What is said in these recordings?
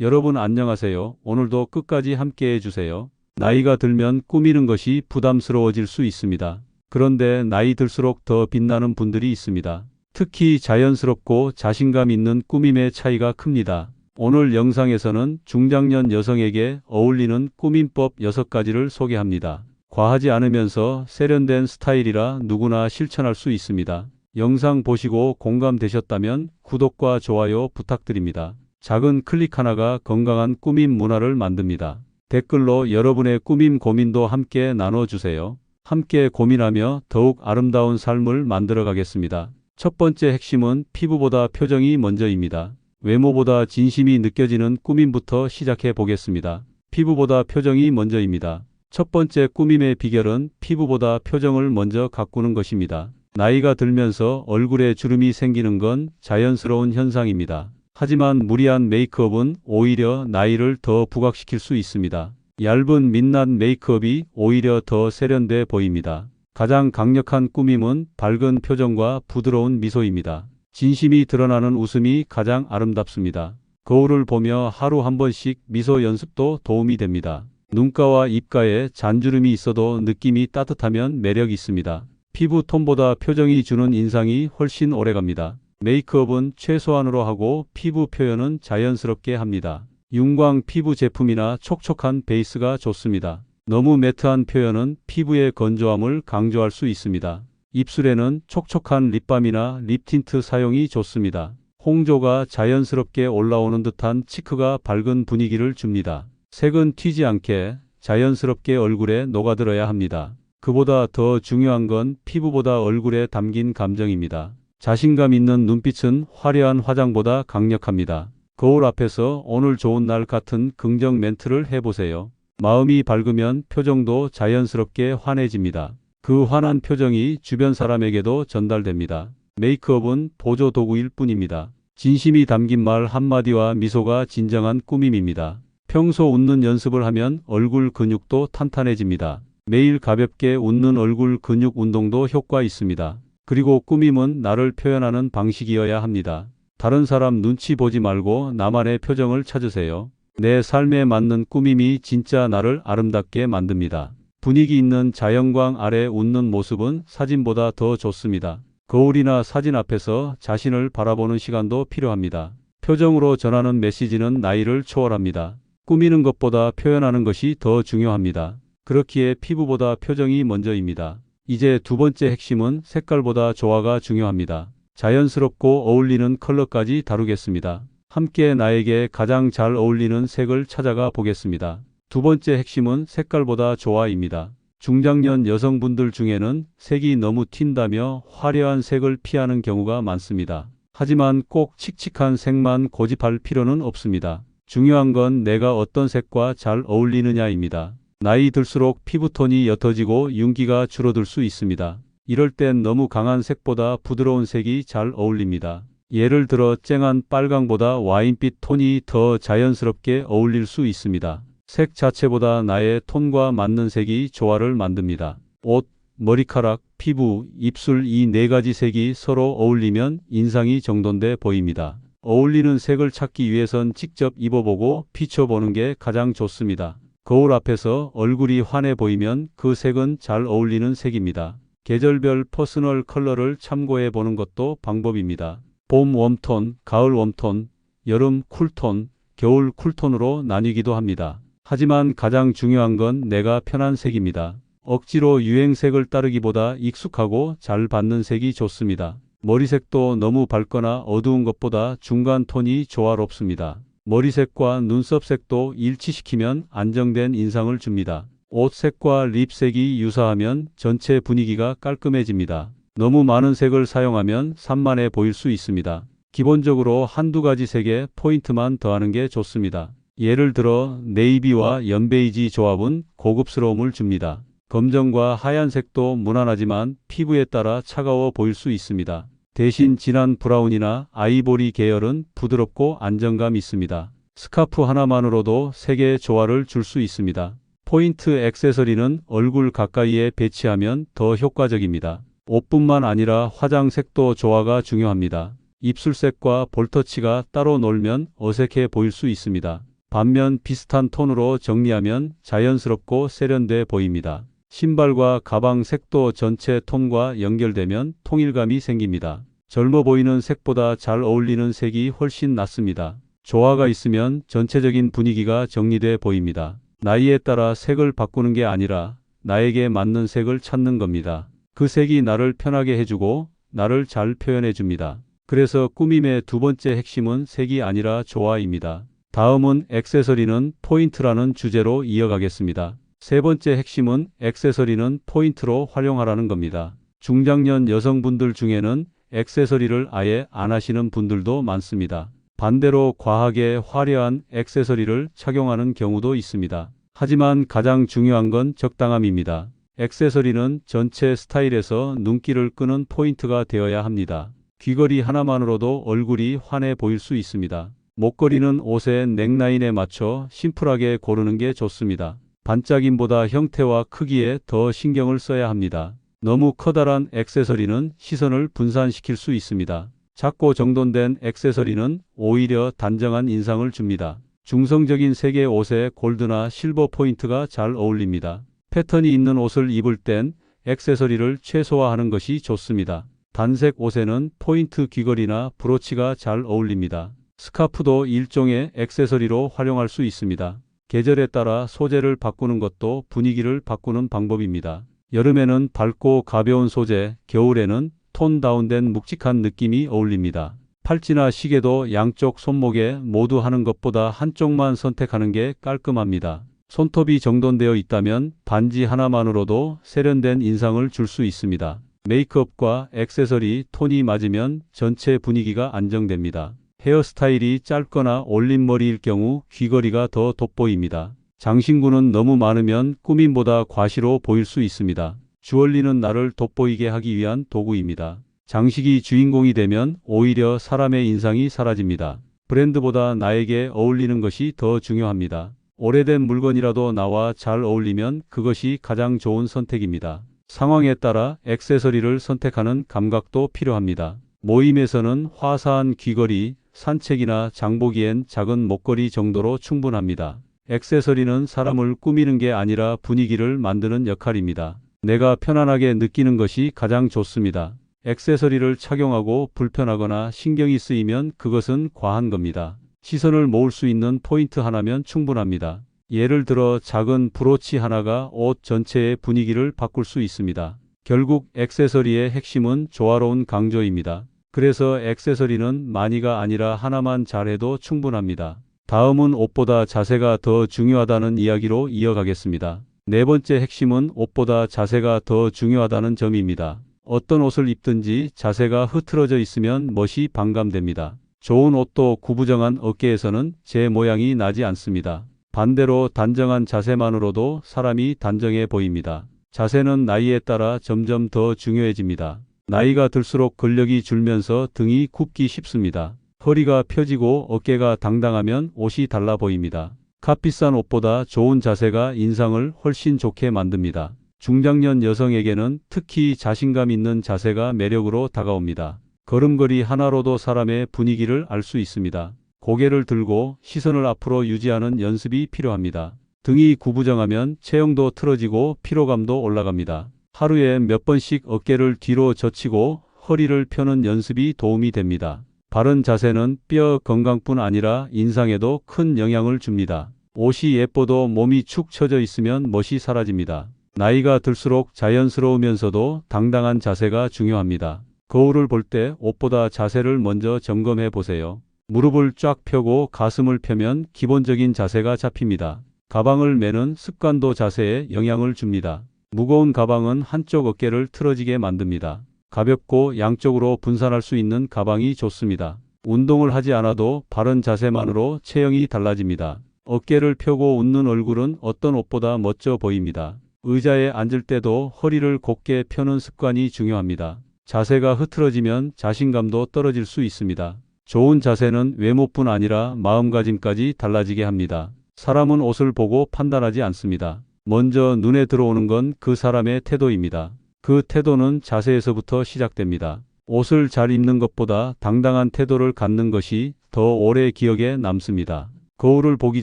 여러분 안녕하세요. 오늘도 끝까지 함께 해주세요. 나이가 들면 꾸미는 것이 부담스러워질 수 있습니다. 그런데 나이 들수록 더 빛나는 분들이 있습니다. 특히 자연스럽고 자신감 있는 꾸밈의 차이가 큽니다. 오늘 영상에서는 중장년 여성에게 어울리는 꾸밈법 6가지를 소개합니다. 과하지 않으면서 세련된 스타일이라 누구나 실천할 수 있습니다. 영상 보시고 공감되셨다면 구독과 좋아요 부탁드립니다. 작은 클릭 하나가 건강한 꾸밈 문화를 만듭니다. 댓글로 여러분의 꾸밈 고민도 함께 나눠주세요. 함께 고민하며 더욱 아름다운 삶을 만들어 가겠습니다. 첫 번째 핵심은 피부보다 표정이 먼저입니다. 외모보다 진심이 느껴지는 꾸밈부터 시작해 보겠습니다. 피부보다 표정이 먼저입니다. 첫 번째 꾸밈의 비결은 피부보다 표정을 먼저 가꾸는 것입니다. 나이가 들면서 얼굴에 주름이 생기는 건 자연스러운 현상입니다. 하지만 무리한 메이크업은 오히려 나이를 더 부각시킬 수 있습니다. 얇은 민낯 메이크업이 오히려 더 세련돼 보입니다. 가장 강력한 꾸밈은 밝은 표정과 부드러운 미소입니다. 진심이 드러나는 웃음이 가장 아름답습니다. 거울을 보며 하루 한 번씩 미소 연습도 도움이 됩니다. 눈가와 입가에 잔주름이 있어도 느낌이 따뜻하면 매력 있습니다. 피부 톤보다 표정이 주는 인상이 훨씬 오래갑니다. 메이크업은 최소한으로 하고 피부 표현은 자연스럽게 합니다. 윤광 피부 제품이나 촉촉한 베이스가 좋습니다. 너무 매트한 표현은 피부의 건조함을 강조할 수 있습니다. 입술에는 촉촉한 립밤이나 립틴트 사용이 좋습니다. 홍조가 자연스럽게 올라오는 듯한 치크가 밝은 분위기를 줍니다. 색은 튀지 않게 자연스럽게 얼굴에 녹아들어야 합니다. 그보다 더 중요한 건 피부보다 얼굴에 담긴 감정입니다. 자신감 있는 눈빛은 화려한 화장보다 강력합니다. 거울 앞에서 오늘 좋은 날 같은 긍정 멘트를 해보세요. 마음이 밝으면 표정도 자연스럽게 환해집니다. 그 환한 표정이 주변 사람에게도 전달됩니다. 메이크업은 보조 도구일 뿐입니다. 진심이 담긴 말 한마디와 미소가 진정한 꾸밈입니다. 평소 웃는 연습을 하면 얼굴 근육도 탄탄해집니다. 매일 가볍게 웃는 얼굴 근육 운동도 효과 있습니다. 그리고 꾸밈은 나를 표현하는 방식이어야 합니다. 다른 사람 눈치 보지 말고 나만의 표정을 찾으세요. 내 삶에 맞는 꾸밈이 진짜 나를 아름답게 만듭니다. 분위기 있는 자연광 아래 웃는 모습은 사진보다 더 좋습니다. 거울이나 사진 앞에서 자신을 바라보는 시간도 필요합니다. 표정으로 전하는 메시지는 나이를 초월합니다. 꾸미는 것보다 표현하는 것이 더 중요합니다. 그렇기에 피부보다 표정이 먼저입니다. 이제 두 번째 핵심은 색깔보다 조화가 중요합니다. 자연스럽고 어울리는 컬러까지 다루겠습니다. 함께 나에게 가장 잘 어울리는 색을 찾아가 보겠습니다. 두 번째 핵심은 색깔보다 조화입니다. 중장년 여성분들 중에는 색이 너무 튄다며 화려한 색을 피하는 경우가 많습니다. 하지만 꼭 칙칙한 색만 고집할 필요는 없습니다. 중요한 건 내가 어떤 색과 잘 어울리느냐입니다. 나이 들수록 피부톤이 옅어지고 윤기가 줄어들 수 있습니다. 이럴 땐 너무 강한 색보다 부드러운 색이 잘 어울립니다. 예를 들어 쨍한 빨강보다 와인빛 톤이 더 자연스럽게 어울릴 수 있습니다. 색 자체보다 나의 톤과 맞는 색이 조화를 만듭니다. 옷, 머리카락, 피부, 입술 이 네 가지 색이 서로 어울리면 인상이 정돈돼 보입니다. 어울리는 색을 찾기 위해선 직접 입어보고 비춰보는 게 가장 좋습니다. 거울 앞에서 얼굴이 환해 보이면 그 색은 잘 어울리는 색입니다. 계절별 퍼스널 컬러를 참고해 보는 것도 방법입니다. 봄 웜톤, 가을 웜톤, 여름 쿨톤, 겨울 쿨톤으로 나뉘기도 합니다. 하지만 가장 중요한 건 내가 편한 색입니다. 억지로 유행색을 따르기보다 익숙하고 잘 받는 색이 좋습니다. 머리색도 너무 밝거나 어두운 것보다 중간 톤이 조화롭습니다. 머리색과 눈썹색도 일치시키면 안정된 인상을 줍니다. 옷색과 립색이 유사하면 전체 분위기가 깔끔해집니다. 너무 많은 색을 사용하면 산만해 보일 수 있습니다. 기본적으로 한두 가지 색에 포인트만 더하는 게 좋습니다. 예를 들어 네이비와 연베이지 조합은 고급스러움을 줍니다. 검정과 하얀색도 무난하지만 피부에 따라 차가워 보일 수 있습니다. 대신 진한 브라운이나 아이보리 계열은 부드럽고 안정감 있습니다. 스카프 하나만으로도 색의 조화를 줄 수 있습니다. 포인트 액세서리는 얼굴 가까이에 배치하면 더 효과적입니다. 옷뿐만 아니라 화장색도 조화가 중요합니다. 입술색과 볼터치가 따로 놀면 어색해 보일 수 있습니다. 반면 비슷한 톤으로 정리하면 자연스럽고 세련돼 보입니다. 신발과 가방 색도 전체 톤과 연결되면 통일감이 생깁니다. 젊어 보이는 색보다 잘 어울리는 색이 훨씬 낫습니다. 조화가 있으면 전체적인 분위기가 정리돼 보입니다. 나이에 따라 색을 바꾸는 게 아니라 나에게 맞는 색을 찾는 겁니다. 그 색이 나를 편하게 해주고 나를 잘 표현해 줍니다. 그래서 꾸밈의 두 번째 핵심은 색이 아니라 조화입니다. 다음은 액세서리는 포인트라는 주제로 이어가겠습니다. 세 번째 핵심은 액세서리는 포인트로 활용하라는 겁니다. 중장년 여성분들 중에는 액세서리를 아예 안 하시는 분들도 많습니다. 반대로 과하게 화려한 액세서리를 착용하는 경우도 있습니다. 하지만 가장 중요한 건 적당함입니다. 액세서리는 전체 스타일에서 눈길을 끄는 포인트가 되어야 합니다. 귀걸이 하나만으로도 얼굴이 환해 보일 수 있습니다. 목걸이는 옷의 넥라인에 맞춰 심플하게 고르는 게 좋습니다. 반짝임보다 형태와 크기에 더 신경을 써야 합니다. 너무 커다란 액세서리는 시선을 분산시킬 수 있습니다. 작고 정돈된 액세서리는 오히려 단정한 인상을 줍니다. 중성적인 색의 옷에 골드나 실버 포인트가 잘 어울립니다. 패턴이 있는 옷을 입을 땐 액세서리를 최소화하는 것이 좋습니다. 단색 옷에는 포인트 귀걸이나 브로치가 잘 어울립니다. 스카프도 일종의 액세서리로 활용할 수 있습니다. 계절에 따라 소재를 바꾸는 것도 분위기를 바꾸는 방법입니다. 여름에는 밝고 가벼운 소재, 겨울에는 톤 다운된 묵직한 느낌이 어울립니다. 팔찌나 시계도 양쪽 손목에 모두 하는 것보다 한쪽만 선택하는 게 깔끔합니다. 손톱이 정돈되어 있다면 반지 하나만으로도 세련된 인상을 줄 수 있습니다. 메이크업과 액세서리 톤이 맞으면 전체 분위기가 안정됩니다. 헤어스타일이 짧거나 올림머리일 경우 귀걸이가 더 돋보입니다. 장신구는 너무 많으면 꾸밈보다 과시로 보일 수 있습니다. 주얼리는 나를 돋보이게 하기 위한 도구입니다. 장식이 주인공이 되면 오히려 사람의 인상이 사라집니다. 브랜드보다 나에게 어울리는 것이 더 중요합니다. 오래된 물건이라도 나와 잘 어울리면 그것이 가장 좋은 선택입니다. 상황에 따라 액세서리를 선택하는 감각도 필요합니다. 모임에서는 화사한 귀걸이, 산책이나 장보기엔 작은 목걸이 정도로 충분합니다. 액세서리는 사람을 꾸미는 게 아니라 분위기를 만드는 역할입니다. 내가 편안하게 느끼는 것이 가장 좋습니다. 액세서리를 착용하고 불편하거나 신경이 쓰이면 그것은 과한 겁니다. 시선을 모을 수 있는 포인트 하나면 충분합니다. 예를 들어 작은 브로치 하나가 옷 전체의 분위기를 바꿀 수 있습니다. 결국 액세서리의 핵심은 조화로운 강조입니다. 그래서 액세서리는 많이가 아니라 하나만 잘해도 충분합니다. 다음은 옷보다 자세가 더 중요하다는 이야기로 이어가겠습니다. 네 번째 핵심은 옷보다 자세가 더 중요하다는 점입니다. 어떤 옷을 입든지 자세가 흐트러져 있으면 멋이 반감됩니다. 좋은 옷도 구부정한 어깨에서는 제 모양이 나지 않습니다. 반대로 단정한 자세만으로도 사람이 단정해 보입니다. 자세는 나이에 따라 점점 더 중요해집니다. 나이가 들수록 근력이 줄면서 등이 굽기 쉽습니다. 허리가 펴지고 어깨가 당당하면 옷이 달라 보입니다. 값비싼 옷보다 좋은 자세가 인상을 훨씬 좋게 만듭니다. 중장년 여성에게는 특히 자신감 있는 자세가 매력으로 다가옵니다. 걸음걸이 하나로도 사람의 분위기를 알 수 있습니다. 고개를 들고 시선을 앞으로 유지하는 연습이 필요합니다. 등이 구부정하면 체형도 틀어지고 피로감도 올라갑니다. 하루에 몇 번씩 어깨를 뒤로 젖히고 허리를 펴는 연습이 도움이 됩니다. 바른 자세는 뼈 건강뿐 아니라 인상에도 큰 영향을 줍니다. 옷이 예뻐도 몸이 축 처져 있으면 멋이 사라집니다. 나이가 들수록 자연스러우면서도 당당한 자세가 중요합니다. 거울을 볼 때 옷보다 자세를 먼저 점검해 보세요. 무릎을 쫙 펴고 가슴을 펴면 기본적인 자세가 잡힙니다. 가방을 매는 습관도 자세에 영향을 줍니다. 무거운 가방은 한쪽 어깨를 틀어지게 만듭니다. 가볍고 양쪽으로 분산할 수 있는 가방이 좋습니다. 운동을 하지 않아도 바른 자세만으로 체형이 달라집니다. 어깨를 펴고 웃는 얼굴은 어떤 옷보다 멋져 보입니다. 의자에 앉을 때도 허리를 곧게 펴는 습관이 중요합니다. 자세가 흐트러지면 자신감도 떨어질 수 있습니다. 좋은 자세는 외모뿐 아니라 마음가짐까지 달라지게 합니다. 사람은 옷을 보고 판단하지 않습니다. 먼저 눈에 들어오는 건 그 사람의 태도입니다. 그 태도는 자세에서부터 시작됩니다. 옷을 잘 입는 것보다 당당한 태도를 갖는 것이 더 오래 기억에 남습니다. 거울을 보기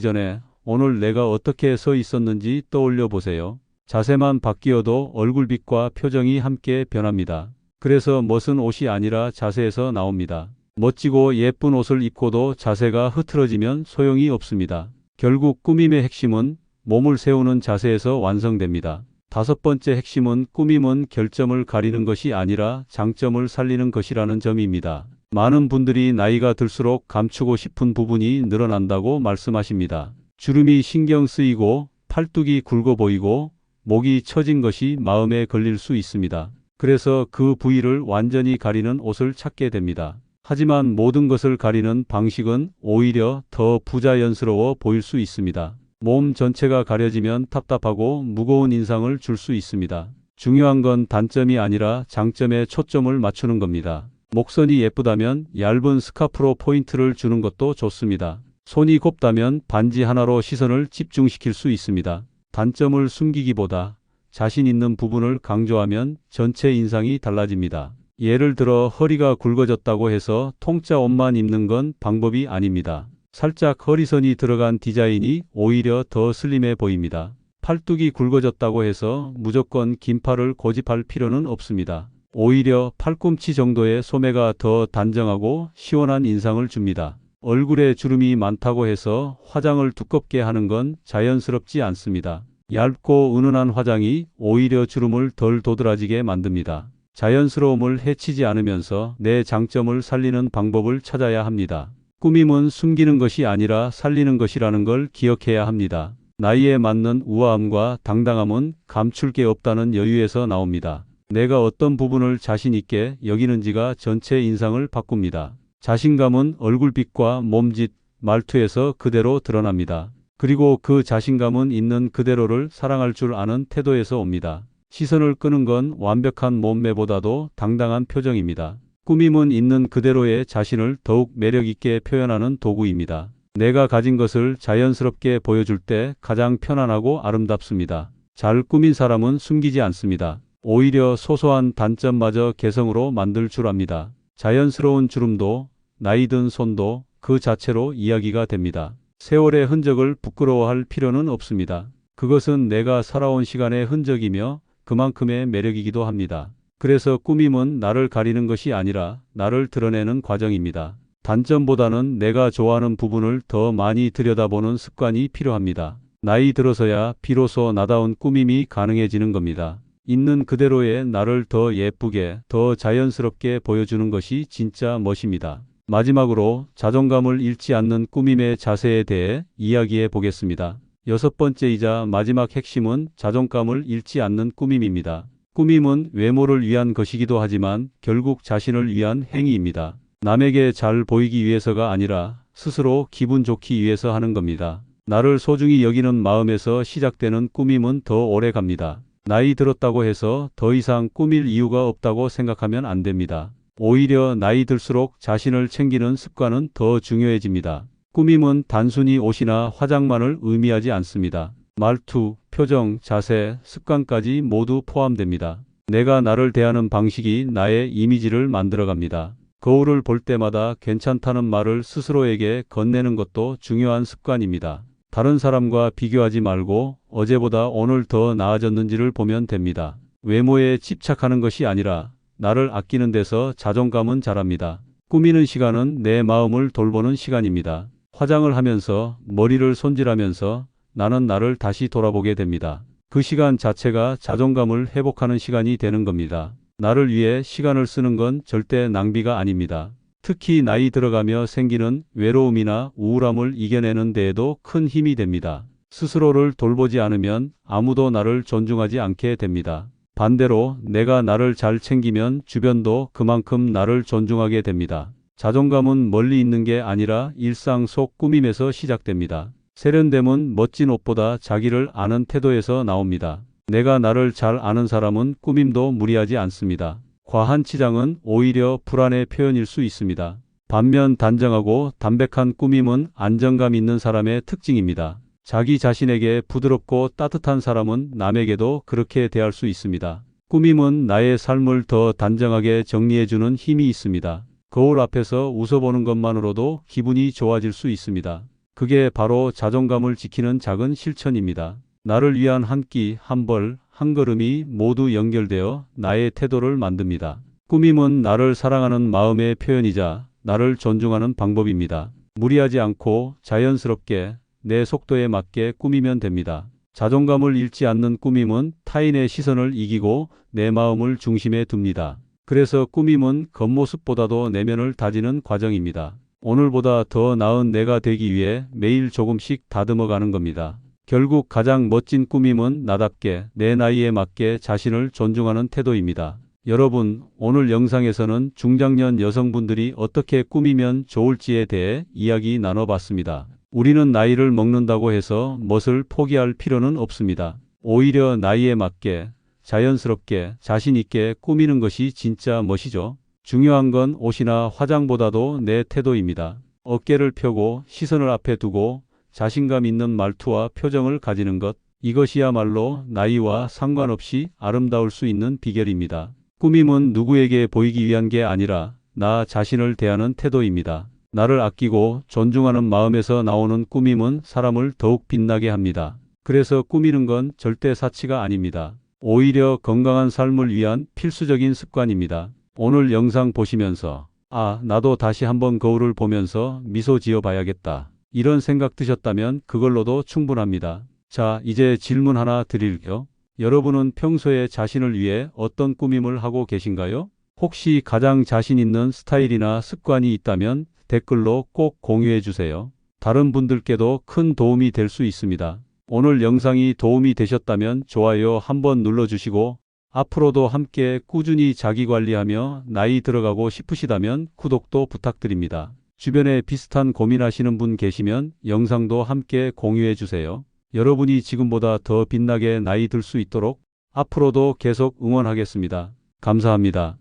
전에 오늘 내가 어떻게 서 있었는지 떠올려 보세요. 자세만 바뀌어도 얼굴빛과 표정이 함께 변합니다. 그래서 멋은 옷이 아니라 자세에서 나옵니다. 멋지고 예쁜 옷을 입고도 자세가 흐트러지면 소용이 없습니다. 결국 꾸밈의 핵심은 몸을 세우는 자세에서 완성됩니다. 다섯 번째 핵심은 꾸밈은 결점을 가리는 것이 아니라 장점을 살리는 것이라는 점입니다. 많은 분들이 나이가 들수록 감추고 싶은 부분이 늘어난다고 말씀하십니다. 주름이 신경 쓰이고 팔뚝이 굵어 보이고 목이 처진 것이 마음에 걸릴 수 있습니다. 그래서 그 부위를 완전히 가리는 옷을 찾게 됩니다. 하지만 모든 것을 가리는 방식은 오히려 더 부자연스러워 보일 수 있습니다. 몸 전체가 가려지면 답답하고 무거운 인상을 줄 수 있습니다. 중요한 건 단점이 아니라 장점에 초점을 맞추는 겁니다. 목선이 예쁘다면 얇은 스카프로 포인트를 주는 것도 좋습니다. 손이 곱다면 반지 하나로 시선을 집중시킬 수 있습니다. 단점을 숨기기보다 자신 있는 부분을 강조하면 전체 인상이 달라집니다. 예를 들어 허리가 굵어졌다고 해서 통짜 옷만 입는 건 방법이 아닙니다. 살짝 허리선이 들어간 디자인이 오히려 더 슬림해 보입니다. 팔뚝이 굵어졌다고 해서 무조건 긴 팔을 고집할 필요는 없습니다. 오히려 팔꿈치 정도의 소매가 더 단정하고 시원한 인상을 줍니다. 얼굴에 주름이 많다고 해서 화장을 두껍게 하는 건 자연스럽지 않습니다. 얇고 은은한 화장이 오히려 주름을 덜 도드라지게 만듭니다. 자연스러움을 해치지 않으면서 내 장점을 살리는 방법을 찾아야 합니다. 꾸밈은 숨기는 것이 아니라 살리는 것이라는 걸 기억해야 합니다. 나이에 맞는 우아함과 당당함은 감출 게 없다는 여유에서 나옵니다. 내가 어떤 부분을 자신 있게 여기는지가 전체 인상을 바꿉니다. 자신감은 얼굴빛과 몸짓, 말투에서 그대로 드러납니다. 그리고 그 자신감은 있는 그대로를 사랑할 줄 아는 태도에서 옵니다. 시선을 끄는 건 완벽한 몸매보다도 당당한 표정입니다. 꾸밈은 있는 그대로의 자신을 더욱 매력있게 표현하는 도구입니다. 내가 가진 것을 자연스럽게 보여줄 때 가장 편안하고 아름답습니다. 잘 꾸민 사람은 숨기지 않습니다. 오히려 소소한 단점마저 개성으로 만들 줄 압니다. 자연스러운 주름도 나이 든 손도 그 자체로 이야기가 됩니다. 세월의 흔적을 부끄러워할 필요는 없습니다. 그것은 내가 살아온 시간의 흔적이며 그만큼의 매력이기도 합니다. 그래서 꾸밈은 나를 가리는 것이 아니라 나를 드러내는 과정입니다. 단점보다는 내가 좋아하는 부분을 더 많이 들여다보는 습관이 필요합니다. 나이 들어서야 비로소 나다운 꾸밈이 가능해지는 겁니다. 있는 그대로의 나를 더 예쁘게, 더 자연스럽게 보여주는 것이 진짜 멋입니다. 마지막으로 자존감을 잃지 않는 꾸밈의 자세에 대해 이야기해 보겠습니다. 여섯 번째이자 마지막 핵심은 자존감을 잃지 않는 꾸밈입니다. 꾸밈은 외모를 위한 것이기도 하지만 결국 자신을 위한 행위입니다. 남에게 잘 보이기 위해서가 아니라 스스로 기분 좋기 위해서 하는 겁니다. 나를 소중히 여기는 마음에서 시작되는 꾸밈은 더 오래 갑니다. 나이 들었다고 해서 더 이상 꾸밀 이유가 없다고 생각하면 안 됩니다. 오히려 나이 들수록 자신을 챙기는 습관은 더 중요해집니다. 꾸밈은 단순히 옷이나 화장만을 의미하지 않습니다. 말투, 표정, 자세, 습관까지 모두 포함됩니다. 내가 나를 대하는 방식이 나의 이미지를 만들어갑니다. 거울을 볼 때마다 괜찮다는 말을 스스로에게 건네는 것도 중요한 습관입니다. 다른 사람과 비교하지 말고 어제보다 오늘 더 나아졌는지를 보면 됩니다. 외모에 집착하는 것이 아니라 나를 아끼는 데서 자존감은 자랍니다. 꾸미는 시간은 내 마음을 돌보는 시간입니다. 화장을 하면서 머리를 손질하면서 나는 나를 다시 돌아보게 됩니다. 그 시간 자체가 자존감을 회복하는 시간이 되는 겁니다. 나를 위해 시간을 쓰는 건 절대 낭비가 아닙니다. 특히 나이 들어가며 생기는 외로움이나 우울함을 이겨내는 데에도 큰 힘이 됩니다. 스스로를 돌보지 않으면 아무도 나를 존중하지 않게 됩니다. 반대로 내가 나를 잘 챙기면 주변도 그만큼 나를 존중하게 됩니다. 자존감은 멀리 있는 게 아니라 일상 속 꾸밈에서 시작됩니다. 세련됨은 멋진 옷보다 자기를 아는 태도에서 나옵니다. 내가 나를 잘 아는 사람은 꾸밈도 무리하지 않습니다. 과한 치장은 오히려 불안의 표현일 수 있습니다. 반면 단정하고 담백한 꾸밈은 안정감 있는 사람의 특징입니다. 자기 자신에게 부드럽고 따뜻한 사람은 남에게도 그렇게 대할 수 있습니다. 꾸밈은 나의 삶을 더 단정하게 정리해주는 힘이 있습니다. 거울 앞에서 웃어보는 것만으로도 기분이 좋아질 수 있습니다. 그게 바로 자존감을 지키는 작은 실천입니다. 나를 위한 한 끼, 한 벌, 한 걸음이 모두 연결되어 나의 태도를 만듭니다. 꾸밈은 나를 사랑하는 마음의 표현이자 나를 존중하는 방법입니다. 무리하지 않고 자연스럽게 내 속도에 맞게 꾸미면 됩니다. 자존감을 잃지 않는 꾸밈은 타인의 시선을 이기고 내 마음을 중심에 둡니다. 그래서 꾸밈은 겉모습보다도 내면을 다지는 과정입니다. 오늘보다 더 나은 내가 되기 위해 매일 조금씩 다듬어 가는 겁니다. 결국 가장 멋진 꾸밈은 나답게 내 나이에 맞게 자신을 존중하는 태도입니다. 여러분, 오늘 영상에서는 중장년 여성분들이 어떻게 꾸미면 좋을지에 대해 이야기 나눠봤습니다. 우리는 나이를 먹는다고 해서 멋을 포기할 필요는 없습니다. 오히려 나이에 맞게 자연스럽게 자신있게 꾸미는 것이 진짜 멋이죠. 중요한 건 옷이나 화장보다도 내 태도입니다. 어깨를 펴고 시선을 앞에 두고 자신감 있는 말투와 표정을 가지는 것. 이것이야말로 나이와 상관없이 아름다울 수 있는 비결입니다. 꾸밈은 누구에게 보이기 위한 게 아니라 나 자신을 대하는 태도입니다. 나를 아끼고 존중하는 마음에서 나오는 꾸밈은 사람을 더욱 빛나게 합니다. 그래서 꾸미는 건 절대 사치가 아닙니다. 오히려 건강한 삶을 위한 필수적인 습관입니다. 오늘 영상 보시면서 아, 나도 다시 한번 거울을 보면서 미소 지어 봐야겠다. 이런 생각 드셨다면 그걸로도 충분합니다. 자, 이제 질문 하나 드릴게요. 여러분은 평소에 자신을 위해 어떤 꾸밈을 하고 계신가요? 혹시 가장 자신 있는 스타일이나 습관이 있다면 댓글로 꼭 공유해 주세요. 다른 분들께도 큰 도움이 될 수 있습니다. 오늘 영상이 도움이 되셨다면 좋아요 한번 눌러주시고 앞으로도 함께 꾸준히 자기 관리하며 나이 들어가고 싶으시다면 구독도 부탁드립니다. 주변에 비슷한 고민하시는 분 계시면 영상도 함께 공유해 주세요. 여러분이 지금보다 더 빛나게 나이 들 수 있도록 앞으로도 계속 응원하겠습니다. 감사합니다.